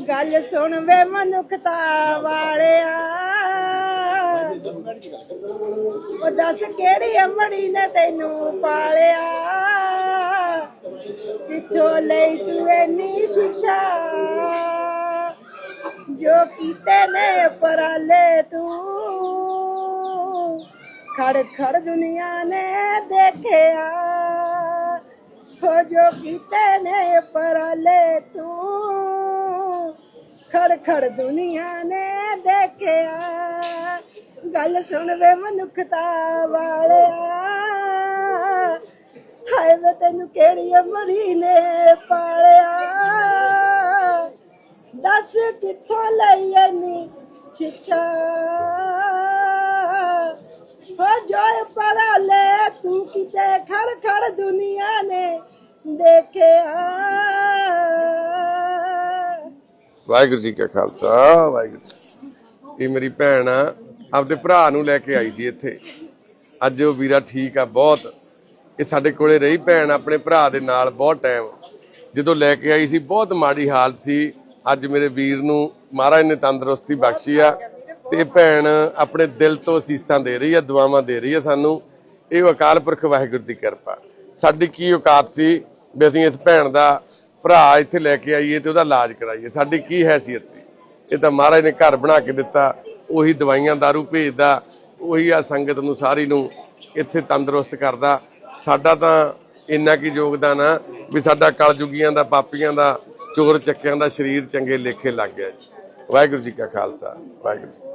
ਗੱਲ ਸੁਣ ਵੇ ਮਨੁੱਖਤਾ ਵਾਲਿਆ। ਉਹ ਦੱਸ ਕਿਹੜੀ ਅਮੜੀ ਨੇ ਤੈਨੂੰ ਪਾਲਿਆ? ਕਿੱਥੋਂ ਲਈ ਤੂੰ ਇੰਨੀ ਸਿੱਖਿਆ ਜੋ ਕੀਤੇ ਨੇ ਪਰਾਲੇ ਤੂੰ। ਖੜ ਖੜ ਦੁਨੀਆ ਨੇ ਦੇਖਿਆ। ਹੋ ਜੋ ਕੀਤੇ ਨੇ ਪਰਾਲੇ ਖੜ ਖੜ ਦੁਨੀਆ ਨੇ ਦੇਖਿਆ। ਗੱਲ ਸੁਣ ਵੇ ਮਨੁੱਖਤਾ ਵਾਲਿਆ। ਹਾਏ ਵੇ ਤੈਨੂੰ ਕਿਹੜੀ ਅਮਰੀ ਨੇ ਪਾਲਿਆ। ਦੱਸ ਕਿੱਥੋਂ ਲਈ ਐਨੀ ਸਿੱਖਿਆ। ਹੋ ਜੋ ਪੜਾ ਲੈ ਤੂੰ ਕਿਤੇ ਖੜ ਖੜ ਦੁਨੀਆ ਨੇ ਦੇਖਿਆ। ਵਾਹਿਗੁਰੂ ਜੀ ਕਾ ਖਾਲਸਾ, ਵਾਹਿਗੁਰੂ ਜੀ। ਇਹ ਮੇਰੀ ਭੈਣ ਆ, ਆਪਦੇ ਭਰਾ ਨੂੰ ਲੈ ਕੇ ਆਈ ਸੀ ਇੱਥੇ। ਅੱਜ ਉਹ ਵੀਰਾ ਠੀਕ ਆ, ਬਹੁਤ। ਇਹ ਸਾਡੇ ਕੋਲੇ ਰਹੀ ਭੈਣ, ਆਪਣੇ ਭਰਾ ਦੇ ਨਾਲ ਬਹੁਤ ਟਾਈਮ। ਜਦੋਂ ਲੈ ਕੇ ਆਈ ਸੀ, ਬਹੁਤ ਮਾੜੀ ਹਾਲਤ ਸੀ। ਅੱਜ ਮੇਰੇ ਵੀਰ ਨੂੰ ਮਹਾਰਾਜ ਨੇ ਤੰਦਰੁਸਤੀ ਬਖਸ਼ੀ ਆ ਤੇ ਇਹ ਭੈਣ ਆਪਣੇ ਦਿਲ ਤੋਂ ਅਸੀਸਾਂ ਦੇ ਰਹੀ ਆ, ਦੁਆਵਾਂ ਦੇ ਰਹੀ ਆ ਸਾਨੂੰ। ਇਹ ਅਕਾਲ ਪੁਰਖ ਵਾਹਿਗੁਰੂ ਦੀ ਕਿਰਪਾ। ਸਾਡੀ ਕੀ ਔਕਾਤ ਸੀ ਵੀ ਅਸੀਂ ਇਸ ਭੈਣ ਦਾ ਭਰਾ ਇੱਥੇ ਲੈ ਕੇ ਆਈਏ ਤੇ ਉਹਦਾ ਇਲਾਜ ਕਰਾਈਏ। ਸਾਡੀ ਕੀ ਹੈਸੀਅਤ ਸੀ? ਇਹ ਤਾਂ ਮਹਾਰਾਜ ਨੇ ਘਰ ਬਣਾ ਕੇ ਦਿੱਤਾ, ਉਹੀ ਦਵਾਈਆਂ दारू ਭੇਜਦਾ, ਉਹੀ ਆ ਸੰਗਤ ਨੂੰ ਸਾਰੀ ਨੂੰ ਇੱਥੇ ਤੰਦਰੁਸਤ ਕਰਦਾ। ਸਾਡਾ ਤਾਂ ਇੰਨਾ ਕੀ ਯੋਗਦਾਨ ਆ ਵੀ ਸਾਡਾ ਕਲਯੁਗੀਆਂ ਦਾ, ਪਾਪੀਆਂ ਦਾ, ਚੋਰ ਚੱਕਿਆਂ ਦਾ ਸਰੀਰ ਚੰਗੇ ਲੇਖੇ ਲੱਗ ਗਿਆ ਜੀ। ਵਾਹਿਗੁਰੂ ਜੀ ਕਾ ਖਾਲਸਾ, ਵਾਹਿਗੁਰੂ ਜੀ